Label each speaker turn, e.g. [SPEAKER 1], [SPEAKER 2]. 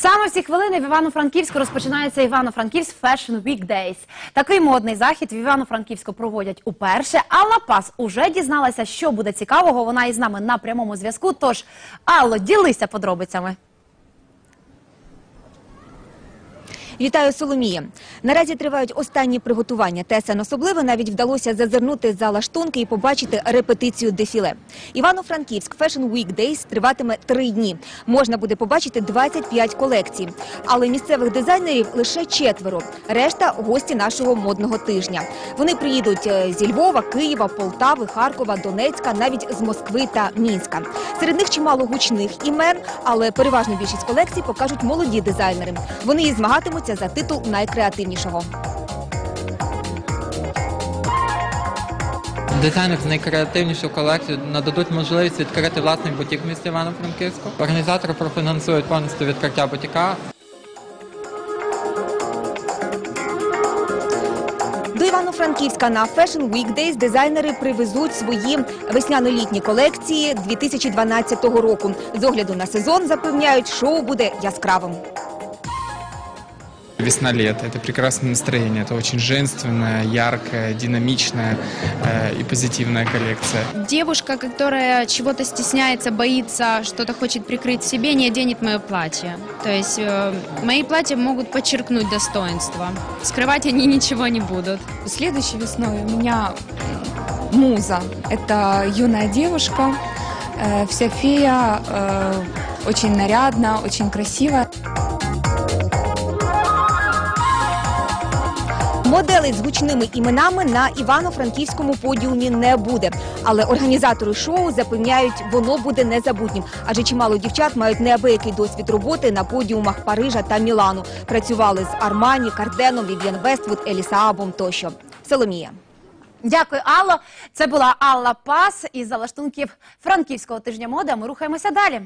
[SPEAKER 1] Саме в ці хвилини в Івано-Франківську розпочинається Івано-Франківськ Fashion Week Days. Такий модний захід в Івано-Франківську проводять уперше. Алла Пас уже дізналася, що буде цікавого. Вона із нами на прямому зв'язку. Тож, Алло, ділися подробицями.
[SPEAKER 2] Вітаю, Соломія. Наразі тривають останні приготування. Тесен особливо навіть вдалося зазирнути за лаштунки і побачити репетицію дефіле. Івано-Франківськ Fashion Week Days триватиме три дні. Можна буде побачити 25 колекцій. Але місцевих дизайнерів лише четверо. Решта – гості нашого модного тижня. Вони приїдуть е, зі Львова, Києва, Полтави, Харкова, Донецька, навіть з Москви та Мінська. Серед них чимало гучних імен, але переважну більшість колекцій покажуть молоді дизайнери. Вони і змагатимуться за титул найкреативнішого.
[SPEAKER 3] Дизайнер з найкреативнішу колекцію нададуть можливість відкрити власний бутік в місті Івано-Франківську. Організатори профінансують повністю відкриття бутіка.
[SPEAKER 2] До Івано-Франківська на Fashion Week Days дизайнери привезуть свої весняно-літні колекції 2012 року. З огляду на сезон запевняють, шоу буде яскравим.
[SPEAKER 4] Весна-лето – это прекрасное настроение, это очень женственная, яркая, динамичная э, и позитивная коллекция.
[SPEAKER 5] Девушка, которая чего-то стесняется, боится, что-то хочет прикрыть себе, не оденет мое платье. То есть э, мои платья могут подчеркнуть достоинство. Скрывать они ничего не будут.
[SPEAKER 6] Следующей весной у меня муза. Это юная девушка, э, вся фея, э, очень нарядно, очень красиво.
[SPEAKER 2] Моделей з гучними іменами на Івано-Франківському подіумі не буде. Але організатори шоу запевняють, воно буде незабутнім. Адже чимало дівчат мають неабиякий досвід роботи на подіумах Парижа та Мілану. Працювали з Армані, Карденом, Вів'єн Вествуд, Елісаабом тощо. Соломія.
[SPEAKER 1] Дякую, Алло. Це була Алла Пас із залаштунків Франківського тижня моди. Ми рухаємося далі.